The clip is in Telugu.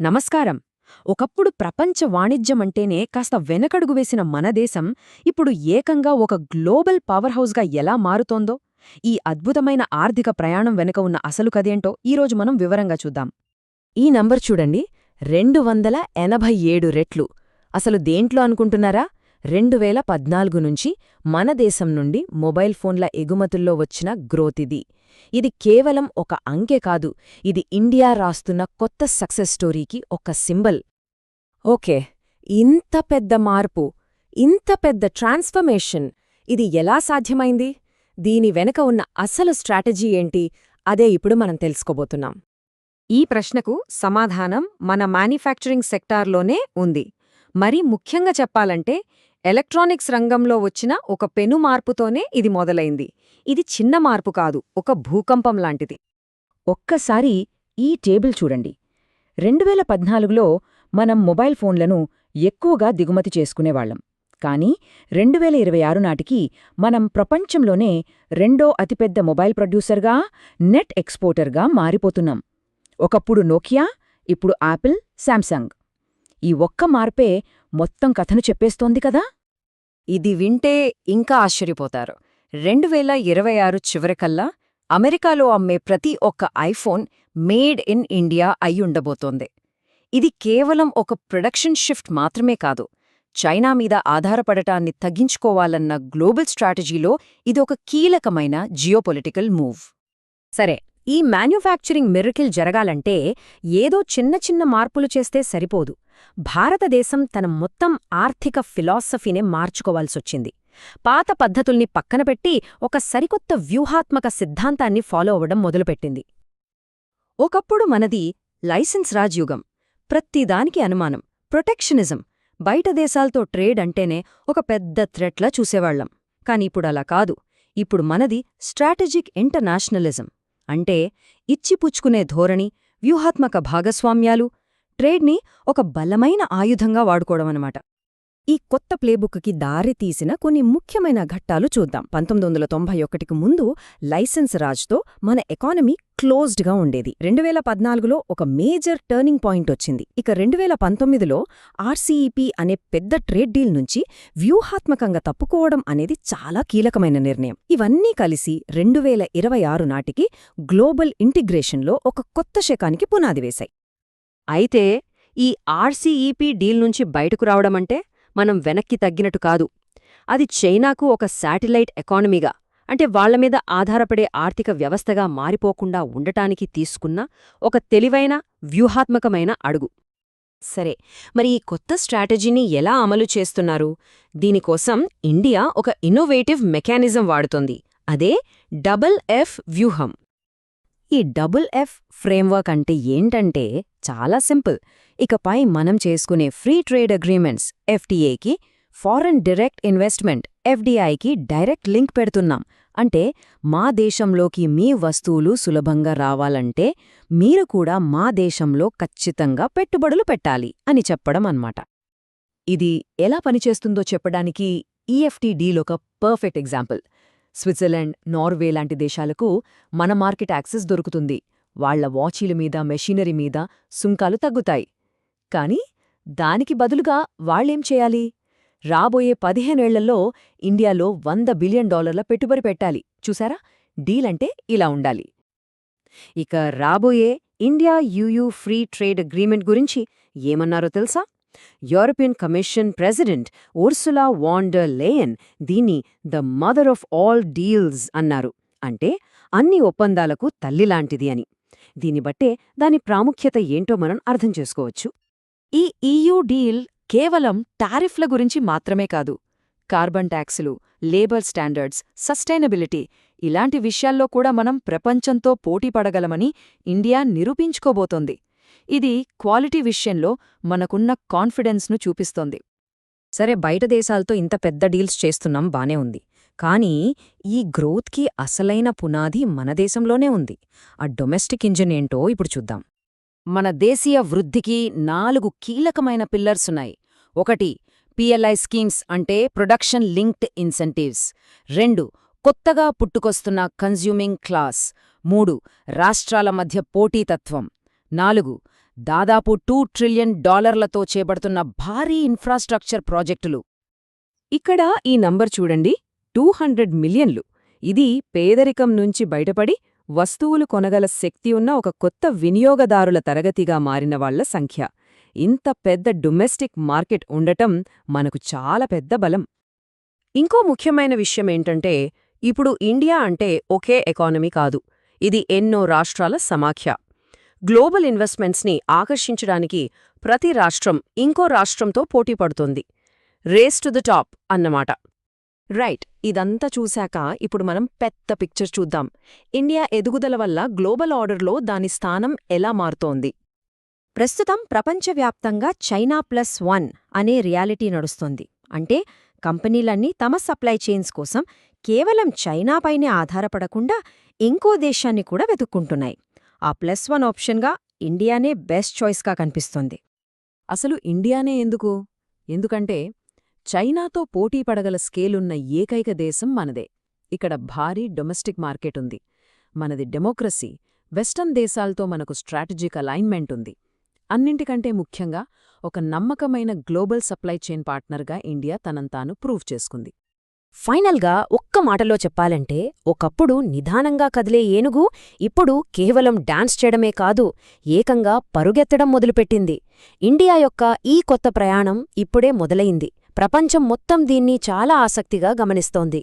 నమస్కారం. ఒకప్పుడు ప్రపంచ వాణిజ్యమంటేనే కాస్త వెనకడుగు వేసిన మన దేశం ఇప్పుడు ఏకంగా ఒక గ్లోబల్ పవర్ హౌస్గా ఎలా మారుతోందో ఈ అద్భుతమైన ఆర్థిక ప్రయాణం వెనుక ఉన్న అసలు కదేంటో ఈరోజు మనం వివరంగా చూద్దాం. ఈ నంబర్ చూడండి. రెండు వందల ఎనభై ఏడు రెట్లు. అసలు దేంట్లో అనుకుంటున్నారా? రెండు వేల పద్నాలుగు నుంచి మన దేశం నుండి మొబైల్ ఫోన్ల ఎగుమతుల్లో వచ్చిన గ్రోత్ ఇది. ఇది కేవలం ఒక అంకె కాదు ఇది ఇండియా రాస్తున్న కొత్త సక్సెస్ స్టోరీకి ఒక సింబల్. ఓకే ఇంత పెద్ద మార్పు ఇంత పెద్ద ట్రాన్స్ఫర్మేషన్ ఇది ఎలా సాధ్యమైంది? దీని వెనక ఉన్న అసలు స్ట్రాటజీ ఏంటి? అదే ఇప్పుడు మనం తెలుసుకోబోతున్నాం. ఈ ప్రశ్నకు సమాధానం మన మ్యానుఫ్యాక్చరింగ్ సెక్టార్లోనే ఉంది. మరి ముఖ్యంగా చెప్పాలంటే ఎలక్ట్రానిక్స్ రంగంలో వచ్చిన ఒక పెను మార్పుతోనే ఇది మొదలైంది. ఇది చిన్న మార్పు కాదు ఒక భూకంపం లాంటిది. ఒక్కసారి ఈ టేబుల్ చూడండి. రెండువేల పద్నాలుగులో మనం మొబైల్ ఫోన్లను ఎక్కువగా దిగుమతి చేసుకునేవాళ్ళం కానీ రెండువేల ఇరవై ఆరు నాటికి మనం ప్రపంచంలోనే రెండో అతిపెద్ద మొబైల్ ప్రొడ్యూసర్గా నెట్ ఎక్స్పోర్టర్గా మారిపోతున్నాం. ఒకప్పుడు నోకియా ఇప్పుడు యాపిల్ శాంసంగ్. ఈ ఒక్క మార్పే మొత్తం కథను చెప్పేస్తోంది కదా? ఇది వింటే ఇంకా ఆశ్చర్యపోతారు. రెండు వేల ఇరవై ఆరు చివరికల్లా అమెరికాలో అమ్మే ప్రతి ఒక్క ఐఫోన్ మేడ్ ఇన్ ఇండియా అయ్యుండబోతోంది ఇది కేవలం ఒక ప్రొడక్షన్ షిఫ్ట్ మాత్రమే కాదు చైనా మీద ఆధారపడటాన్ని తగ్గించుకోవాలన్న గ్లోబల్ స్ట్రాటజీలో ఇది ఒక కీలకమైన జియోపొలిటికల్ మూవ్. సరే ఈ మ్యానుఫ్యాక్చరింగ్ మిరకిల్ జరగాలంటే ఏదో చిన్న చిన్న మార్పులు చేస్తే సరిపోదు. భారతదేశం తన మొత్తం ఆర్థిక ఫిలాసఫీనే మార్చుకోవాల్సొచ్చింది. పాత పద్ధతుల్ని పక్కనపెట్టి ఒక సరికొత్త వ్యూహాత్మక సిద్ధాంతాన్ని ఫాలో అవ్వడం మొదలుపెట్టింది. ఒకప్పుడు మనది లైసెన్స్ రాజ్యుగం. ప్రతిదానికి అనుమానం ప్రొటెక్షనిజం. బయట దేశాలతో ట్రేడ్ అంటేనే ఒక పెద్ద థ్రెట్లా చూసేవాళ్ళం కానిప్పుడలా కాదు. ఇప్పుడు మనది స్ట్రాటజిక్ ఇంటర్నేషనలిజం. అంటే ఇచ్చిపుచ్చుకునే ధోరణి వ్యూహాత్మక భాగస్వామ్యాలు ట్రేడ్ని ఒక బలమైన ఆయుధంగా వాడుకోవడమన్నమాట ఈ కొత్త ప్లేబుక్కి దారి తీసిన కొన్ని ముఖ్యమైన ఘట్టాలు చూద్దాం. పంతొమ్మిది వందల తొంభై ఒకటికి ముందు లైసెన్స్ రాజ్తో మన ఎకానమీ క్లోజ్డ్గా ఉండేది. రెండు వేల పద్నాలుగులో ఒక మేజర్ టర్నింగ్ పాయింట్ వచ్చింది. ఇక రెండు వేల పంతొమ్మిదిలో ఆర్సీఈపీ అనే పెద్ద ట్రేడ్ డీల్ నుంచి వ్యూహాత్మకంగా తప్పుకోవడం అనేది చాలా కీలకమైన నిర్ణయం. ఇవన్నీ కలిసి రెండు వేల ఇరవై ఆరు నాటికి గ్లోబల్ ఇంటిగ్రేషన్లో ఒక కొత్త శకానికి పునాది వేశాయి. అయితే ఈ ఆర్సీఈపీ డీల్ నుంచి బయటకు రావడమంటే మనం వెనక్కి తగ్గినట్టు కాదు. అది చైనాకు ఒక శాటిలైట్ ఎకానమీగా అంటే వాళ్ళమీద ఆధారపడే ఆర్థిక వ్యవస్థగా మారిపోకుండా ఉండటానికి తీసుకున్న ఒక తెలివైన వ్యూహాత్మకమైన అడుగు. సరే మరి ఈ కొత్త స్ట్రాటజీని ఎలా అమలు చేస్తున్నారు? దీనికోసం ఇండియా ఒక ఇన్నోవేటివ్ మెకానిజం వాడుతోంది. అదే డబుల్ ఎఫ్ వ్యూహం. ఈ డబుల్ ఎఫ్ ఫ్రేమ్వర్క్ అంటే ఏంటంటే చాలా సింపుల్. ఇకపై మనం చేసుకునే ఫ్రీ ట్రేడ్ అగ్రీమెంట్స్ ఎఫ్టీఏకి ఫారెన్ డైరెక్ట్ ఇన్వెస్ట్మెంట్ ఎఫ్డీఐకి డైరెక్ట్ లింక్ పెడుతున్నాం. అంటే మా దేశంలోకి మీ వస్తువులు సులభంగా రావాలంటే మీరు కూడా మా దేశంలో ఖచ్చితంగా పెట్టుబడులు పెట్టాలి అని చెప్పడం అన్నమాట. ఇది ఎలా పనిచేస్తుందో చెప్పడానికి ఈఎఫ్టీ ఒక పర్ఫెక్ట్ ఎగ్జాంపుల్ స్విట్జర్లాండ్ నార్వే లాంటి దేశాలకు మన మార్కెట్ యాక్సెస్ దొరుకుతుంది. వాళ్ళ వాచీల మీద మెషినరీ మీద సుంకాలు తగ్గుతాయి. కాని దానికి బదులుగా వాళ్ళేం చేయాలి? రాబోయే పదిహేనేళ్ళలో ఇండియాలో వంద బిలియన్ డాలర్ల పెట్టుబడి పెట్టాలి. చూసారా? డీలంటే ఇలా ఉండాలి. ఇక రాబోయే India EU free trade agreement గురించి ఏమన్నారో తెలుసా? European Commission president Ursula von der Leyen దీన్ని the mother of all deals అన్నారు. అంటే అన్ని ఒప్పందాలకు తల్లిలాంటిది అని. దీన్ని బట్టే దాని ప్రాముఖ్యత ఏంటో మనం అర్థం చేసుకోవచ్చు. ఈ ఈయూ డీల్ కేవలం టారిఫ్ల గురించి మాత్రమే కాదు కార్బన్ ట్యాక్సులు లేబర్ స్టాండర్డ్స్ సస్టైనబిలిటీ ఇలాంటి విషయాల్లో కూడా మనం ప్రపంచంతో పోటీపడగలమని ఇండియా నిరూపించుకోబోతోంది. ఇది క్వాలిటీ విషయంలో మనకున్న కాన్ఫిడెన్స్ను చూపిస్తోంది. సరే బయట దేశాలతో ఇంత పెద్ద డీల్స్ చేస్తున్నాం బానే ఉంది. కానీ ఈ గ్రోత్కి అసలైన పునాది మన దేశంలోనే ఉంది. ఆ డొమెస్టిక్ ఇంజిన్ ఏంటో ఇప్పుడు చూద్దాం. మన దేశీయ వృద్ధికి నాలుగు కీలకమైన పిల్లర్సున్నాయి ఒకటి పిఎల్ఐ స్కీమ్స్ అంటే ప్రొడక్షన్ లింక్డ్ ఇన్సెంటివ్స్. రెండు కొత్తగా పుట్టుకొస్తున్న కన్జ్యూమింగ్ క్లాస్. మూడు రాష్ట్రాల మధ్య పోటీతత్వం. నాలుగు దాదాపు టూ ట్రిలియన్ డాలర్లతో చేపడుతున్న భారీ ఇన్ఫ్రాస్ట్రక్చర్ ప్రాజెక్టులు. ఇక్కడ ఈ నంబర్ చూడండి. టూ హండ్రెడ్ మిలియన్లు. ఇది పేదరికం నుంచి బయటపడి వస్తువులు కొనగల శక్తి ఉన్న ఒక కొత్త వినియోగదారుల తరగతిగా మారిన వాళ్ళ సంఖ్య. ఇంత పెద్ద డొమెస్టిక్ మార్కెట్ ఉండటం మనకు చాలా పెద్ద బలం. ఇంకో ముఖ్యమైన విషయమేంటంటే ఇప్పుడు ఇండియా అంటే ఒకే ఎకానమీ కాదు ఇది ఎన్నో రాష్ట్రాల సమాఖ్య. గ్లోబల్ ఇన్వెస్ట్మెంట్స్ని ఆకర్షించడానికి ప్రతి రాష్ట్రం ఇంకో రాష్ట్రంతో పోటీ పడుతోంది. రేస్ టు ద టాప్ అన్నమాట. రైట్ ఇదంతా చూశాక ఇప్పుడు మనం పెద్ద పిక్చర్ చూద్దాం. ఇండియా ఎదుగుదల వల్ల గ్లోబల్ ఆర్డర్లో దాని స్థానం ఎలా మారుతోంది? ప్రస్తుతం ప్రపంచవ్యాప్తంగా చైనా ప్లస్ వన్ అనే రియాలిటీ నడుస్తోంది. అంటే కంపెనీలన్నీ తమ సప్లై చైన్స్ కోసం కేవలం చైనాపైనే ఆధారపడకుండా ఇంకో దేశాన్ని కూడా వెతుక్కుంటున్నాయి. ఆ ప్లస్ వన్ ఆప్షన్గా ఇండియానే బెస్ట్ చాయిస్గా కనిపిస్తోంది. అసలు ఇండియానే ఎందుకు? ఎందుకంటే చైనాతో పోటీ పడగల స్కేలున్న ఏకైక దేశం మనదే. ఇక్కడ భారీ డొమెస్టిక్ మార్కెట్ ఉంది. మనది డెమోక్రసీ. వెస్టర్న్ దేశాలతో మనకు స్ట్రాటజిక్ అలైన్మెంట్ ఉంది. అన్నింటికంటే ముఖ్యంగా ఒక నమ్మకమైన గ్లోబల్ సప్లై చైన్ పార్ట్నర్గా ఇండియా తనంతాను ప్రూవ్ చేసుకుంది. ఫైనల్గా ఒక్క మాటలో చెప్పాలంటే ఒకప్పుడు నిదానంగా కదిలే ఏనుగు ఇప్పుడు కేవలం డాన్స్ చేయడమే కాదు ఏకంగా పరుగెత్తడం మొదలుపెట్టింది. ఇండియా యొక్క ఈ కొత్త ప్రయాణం ఇప్పుడే మొదలైంది. ప్రపంచం మొత్తం దీన్ని చాలా ఆసక్తిగా గమనిస్తోంది.